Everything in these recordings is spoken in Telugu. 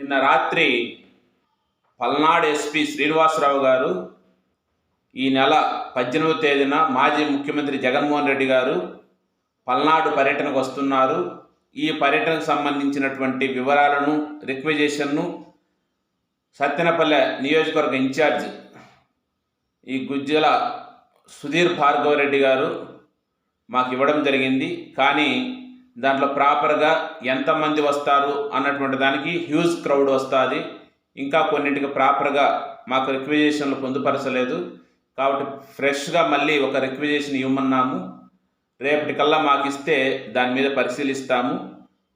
నిన్న రాత్రి పల్నాడు ఎస్పీ శ్రీనివాసరావు గారు ఈ నెల పద్దెనిమిదవ తేదీన మాజీ ముఖ్యమంత్రి జగన్మోహన్ రెడ్డి గారు పల్నాడు పర్యటనకు వస్తున్నారు. ఈ పర్యటనకు సంబంధించినటువంటి వివరాలను రిక్వెజేషన్ను సత్తెనపల్లె నియోజకవర్గ ఇన్ఛార్జ్ ఈ గుజ్జల సుధీర్ భార్గవరెడ్డి గారు మాకు ఇవ్వడం జరిగింది. కానీ దాంట్లో ప్రాపర్గా ఎంతమంది వస్తారు అన్నటువంటి దానికి హ్యూజ్ క్రౌడ్ వస్తుంది. ఇంకా కొన్నింటికి ప్రాపర్గా మాకు రిక్వెజేషన్లు పొందుపరచలేదు. కాబట్టి ఫ్రెష్గా మళ్ళీ ఒక రిక్వెజేషన్ ఇవ్వమన్నాము. రేపటికల్లా మాకు ఇస్తే దాని మీద పరిశీలిస్తాము.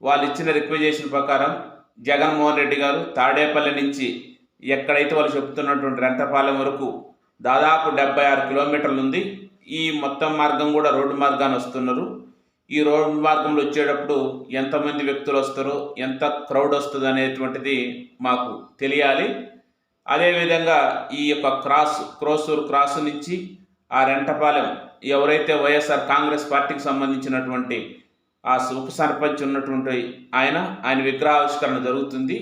వాళ్ళు ఇచ్చిన రిక్వెజేషన్ ప్రకారం జగన్మోహన్ రెడ్డి గారు తాడేపల్లి నుంచి ఎక్కడైతే వాళ్ళు చెప్తున్నటువంటి రెంటపాలెం వరకు దాదాపు డెబ్బై ఆరు కిలోమీటర్లు ఉంది ఈ మొత్తం మార్గం కూడా రోడ్డు మార్గాన్ని వస్తున్నారు. ఈ రోడ్డు మార్గంలో వచ్చేటప్పుడు ఎంతమంది వ్యక్తులు వస్తారో ఎంత క్రౌడ్ వస్తుంది అనేటువంటిది మాకు తెలియాలి. అదేవిధంగా ఈ యొక్క క్రాస్ క్రోసూరు క్రాస్ నుంచి ఆ రెంటపాలెం ఎవరైతే వైఎస్ఆర్ కాంగ్రెస్ పార్టీకి సంబంధించినటువంటి ఆ ఉప సర్పంచ్ ఉన్నటువంటి ఆయన ఆయన విగ్రహావిష్కరణ జరుగుతుంది.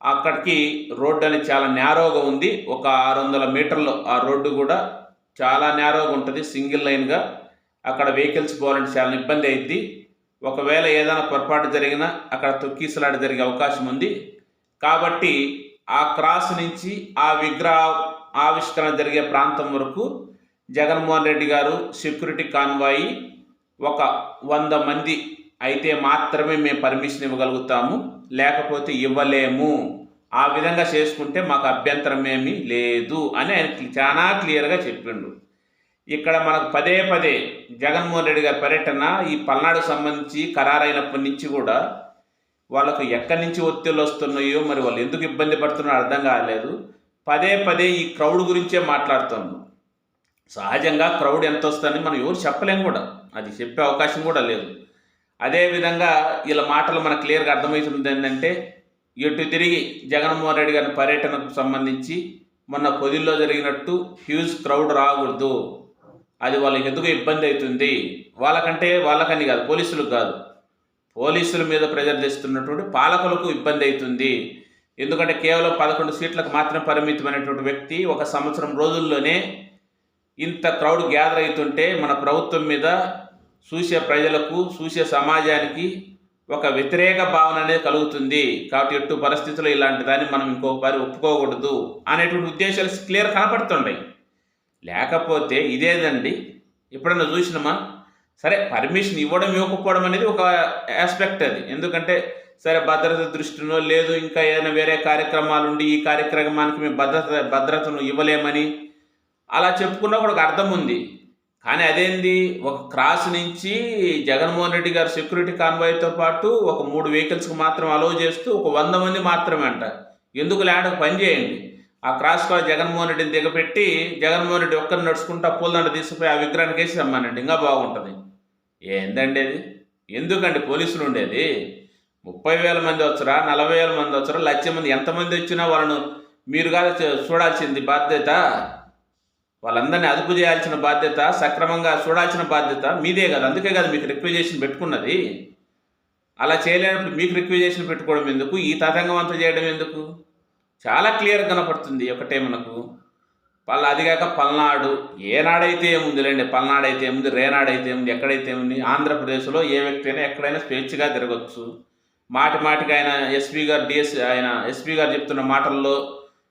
అక్కడికి రోడ్డు అనేది చాలా నేరోగా ఉంది. ఒక ఆరు వందల మీటర్లు ఆ రోడ్డు కూడా చాలా నేరోగా ఉంటుంది. సింగిల్ లైన్గా అక్కడ వెహికల్స్ పోవాలంటే చాలా ఇబ్బంది అయింది ఒకవేళ ఏదైనా పొరపాటు జరిగినా అక్కడ తొక్కీసలాట జరిగే అవకాశం ఉంది. కాబట్టి ఆ క్రాస్ నుంచి ఆ విగ్రహ ఆవిష్కరణ జరిగే ప్రాంతం వరకు జగన్మోహన్ రెడ్డి గారు సెక్యూరిటీ కాన్వాయి ఒక వంద మంది అయితే మాత్రమే మేము పర్మిషన్ ఇవ్వగలుగుతాము. లేకపోతే ఇవ్వలేము. ఆ విధంగా చేసుకుంటే మాకు అభ్యంతరం ఏమీ లేదు అని ఆయన చాలా క్లియర్గా చెప్పిండు. ఇక్కడ మనకు పదే పదే జగన్మోహన్ రెడ్డి గారి పర్యటన ఈ పల్నాడుకు సంబంధించి ఖరారైనప్పటి నుంచి కూడా వాళ్ళకు ఎక్కడి నుంచి ఒత్తిళ్ళు వస్తున్నాయో మరి వాళ్ళు ఎందుకు ఇబ్బంది పడుతున్నారో అర్థం కాలేదు. పదే పదే ఈ క్రౌడ్ గురించే మాట్లాడుతున్నాం సహజంగా క్రౌడ్ ఎంత వస్తుందని మనం ఎవరు చెప్పలేం కూడా. అది చెప్పే అవకాశం కూడా లేదు. అదేవిధంగా ఇలా మాటలు మనకు క్లియర్గా అర్థమవుతుంది ఏంటంటే ఎటు తిరిగి జగన్మోహన్ రెడ్డి గారి పర్యటనకు సంబంధించి మొన్న పొదిల్లో జరిగినట్టు హ్యూజ్ క్రౌడ్ రాకూడదు. అది వాళ్ళకి ఎందుకు ఇబ్బంది అవుతుంది? వాళ్ళకంటే వాళ్ళకని కాదు పోలీసులకు కాదు. పోలీసుల మీద ప్రెజర్ తెస్తున్నటువంటి పాలకులకు ఇబ్బంది అవుతుంది. ఎందుకంటే కేవలం పదకొండు సీట్లకు మాత్రం పరిమితమైనటువంటి వ్యక్తి ఒక సంవత్సరం రోజుల్లోనే ఇంత క్రౌడ్ గ్యాదర్ అవుతుంటే మన ప్రభుత్వం మీద చూసే ప్రజలకు చూసే సమాజానికి ఒక వ్యతిరేక భావన అనేది కలుగుతుంది. కాబట్టి ఎట్టు పరిస్థితుల్లో ఇలాంటి దాన్ని మనం ఇంకొకసారి ఒప్పుకోకూడదు అనేటువంటి ఉద్దేశాలు క్లియర్ కనపడుతుంటాయి. లేకపోతే ఇదేదండి? ఎప్పుడన్నా చూసినామా? సరే పర్మిషన్ ఇవ్వడం ఇవ్వకపోవడం అనేది ఒక ఆస్పెక్ట్ అది. ఎందుకంటే సరే భద్రత దృష్టిలో లేదు ఇంకా ఏదైనా వేరే కార్యక్రమాలు ఉండి ఈ కార్యక్రమానికి మేము భద్రత భద్రతను ఇవ్వలేమని అలా చెప్పుకున్నా కూడా ఒక అర్థం ఉంది. కానీ అదేంది? ఒక క్రాస్ నుంచి జగన్మోహన్ రెడ్డి గారు సెక్యూరిటీ కాన్వాయ్తో పాటు ఒక మూడు వెహికల్స్కి మాత్రం అలౌ చేస్తూ ఒక వంద మంది మాత్రమే అంట. ఎందుకు ల్యాండ్ పని చేయండి? ఆ క్రాస్ కాల్ జగన్మోహన్ రెడ్డిని దిగపెట్టి జగన్మోహన్ రెడ్డి ఒక్కరిని నడుచుకుంటా పూలదండ తీసుకుపోయి ఆ విగ్రహానికి వేసి రమ్మానండి. ఇంకా బాగుంటుంది. ఏందండి అది? ఎందుకండి పోలీసులు ఉండేది? ముప్పై వేల మంది వచ్చరా నలభై వేల మంది వచ్చరా లక్ష మంది ఎంతమంది వచ్చినా వాళ్ళను మీరు కాదు చూడాల్సింది బాధ్యత. వాళ్ళందరినీ అదుపు చేయాల్సిన బాధ్యత సక్రమంగా చూడాల్సిన బాధ్యత మీదే కదా. అందుకే కదా మీకు రిక్వెజేషన్ పెట్టుకున్నది. అలా చేయలేనప్పుడు మీకు రిక్వెజేషన్ పెట్టుకోవడం ఎందుకు? ఈ తతంగం అంతా చేయడం ఎందుకు? చాలా క్లియర్ కనపడుతుంది ఒకటే మనకు పల్ల అదిగాక పల్నాడు ఏనాడైతే ఏముందిలేండి పల్నాడైతే ఏముంది రేనాడైతే ఏముంది ఎక్కడైతే ఏముంది ఆంధ్రప్రదేశ్లో ఏ వ్యక్తి అయినా ఎక్కడైనా స్వేచ్ఛగా తిరగచ్చు. మాటి మాటికి ఆయన ఎస్పీ గారు డిఎస్ ఆయన ఎస్పీ గారు చెప్తున్న మాటల్లో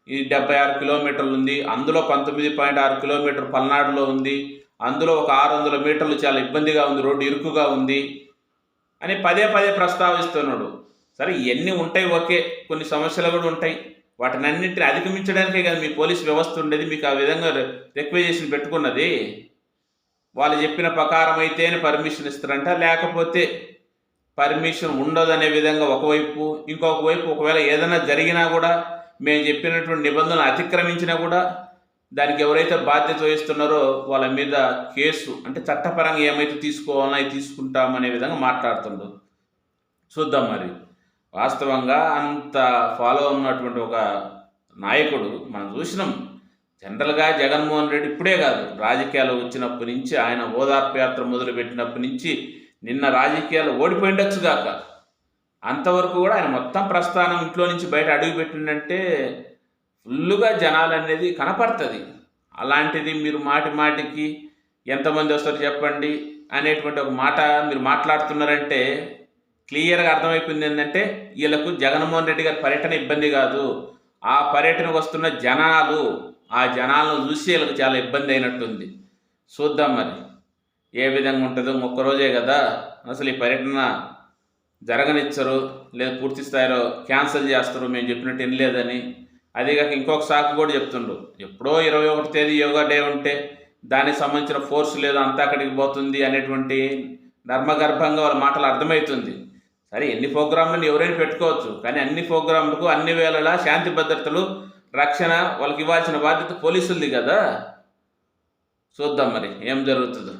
ఈ డెబ్బై ఆరు కిలోమీటర్లు ఉంది అందులో పంతొమ్మిది పాయింట్ ఆరు కిలోమీటర్ పల్నాడులో ఉంది అందులో ఒక ఆరు వందల మీటర్లు చాలా ఇబ్బందిగా ఉంది రోడ్డు ఇరుకుగా ఉంది అని పదే పదే ప్రస్తావిస్తున్నాడు. సరే ఇవన్నీ ఉంటాయి? ఓకే కొన్ని సమస్యలు కూడా ఉంటాయి. వాటిని అన్నింటిని అధిగమించడానికే కదా మీ పోలీస్ వ్యవస్థ ఉండేది మీకు ఆ విధంగా రిక్వెజేషన్ పెట్టుకున్నది. వాళ్ళు చెప్పిన ప్రకారం అయితేనే పర్మిషన్ ఇస్తారంట లేకపోతే పర్మిషన్ ఉండదనే విధంగా ఒకవైపు ఇంకొక వైపు ఒకవేళ ఏదైనా జరిగినా కూడా మేము చెప్పినటువంటి నిబంధనలు అతిక్రమించినా కూడా దానికి ఎవరైతే బాధ్యత వహిస్తున్నారో వాళ్ళ మీద కేసు అంటే చట్టపరంగా ఏమైతే తీసుకోవాలో తీసుకుంటామనే విధంగా మాట్లాడుతుండ్రు. చూద్దాం మరి. వాస్తవంగా అంత ఫాలో ఉన్నటువంటి ఒక నాయకుడు మనం చూసినాం. జనరల్గా జగన్మోహన్ రెడ్డి ఇప్పుడే కాదు. రాజకీయాలు వచ్చినప్పటి నుంచి ఆయన ఓదార్పు యాత్ర మొదలుపెట్టినప్పటి నుంచి నిన్న రాజకీయాలు ఓడిపోయిండొచ్చు కాక. అంతవరకు కూడా ఆయన మొత్తం ప్రస్థానం ఇంట్లో నుంచి బయట అడుగు పెట్టిందంటే ఫుల్లుగా జనాలు అనేది కనపడుతుంది. అలాంటిది మీరు మాటి మాటికి ఎంతమంది వస్తారు చెప్పండి అనేటువంటి ఒక మాట మీరు మాట్లాడుతున్నారంటే క్లియర్గా అర్థమైపోయింది ఏంటంటే వీళ్ళకు జగన్మోహన్ రెడ్డి గారి పర్యటన ఇబ్బంది కాదు. ఆ పర్యటనకు వస్తున్న జనాలు ఆ జనాలను చూసి వీళ్ళకి చాలా ఇబ్బంది అయినట్టుంది. చూద్దాం మరి. ఏ విధంగా ఉంటుందో ఒక్కరోజే కదా. అసలు ఈ పర్యటన జరగనిచ్చరు లేదా పూర్తి స్థాయిలో క్యాన్సిల్ చేస్తారు మేము చెప్పినట్టు వినలేదని. అదేగాక ఇంకొక సాకు కూడా చెప్తుండ్రు. ఎప్పుడో ఇరవై ఒకటి తేదీ యోగా డే ఉంటే దానికి సంబంధించిన ఫోర్స్ లేదు అంతా అక్కడికి పోతుంది అనేటువంటి నర్మగర్భంగా వాళ్ళ మాటలు అర్థమవుతుంది. సరే ఎన్ని ప్రోగ్రాంలను ఎవరైనా పెట్టుకోవచ్చు కానీ అన్ని ప్రోగ్రాంలకు అన్ని వేళలా శాంతి భద్రతలు రక్షణ వాళ్ళకి ఇవ్వాల్సిన బాధ్యత పోలీసులది కదా? చూద్దాం మరి ఏం జరుగుతుందో.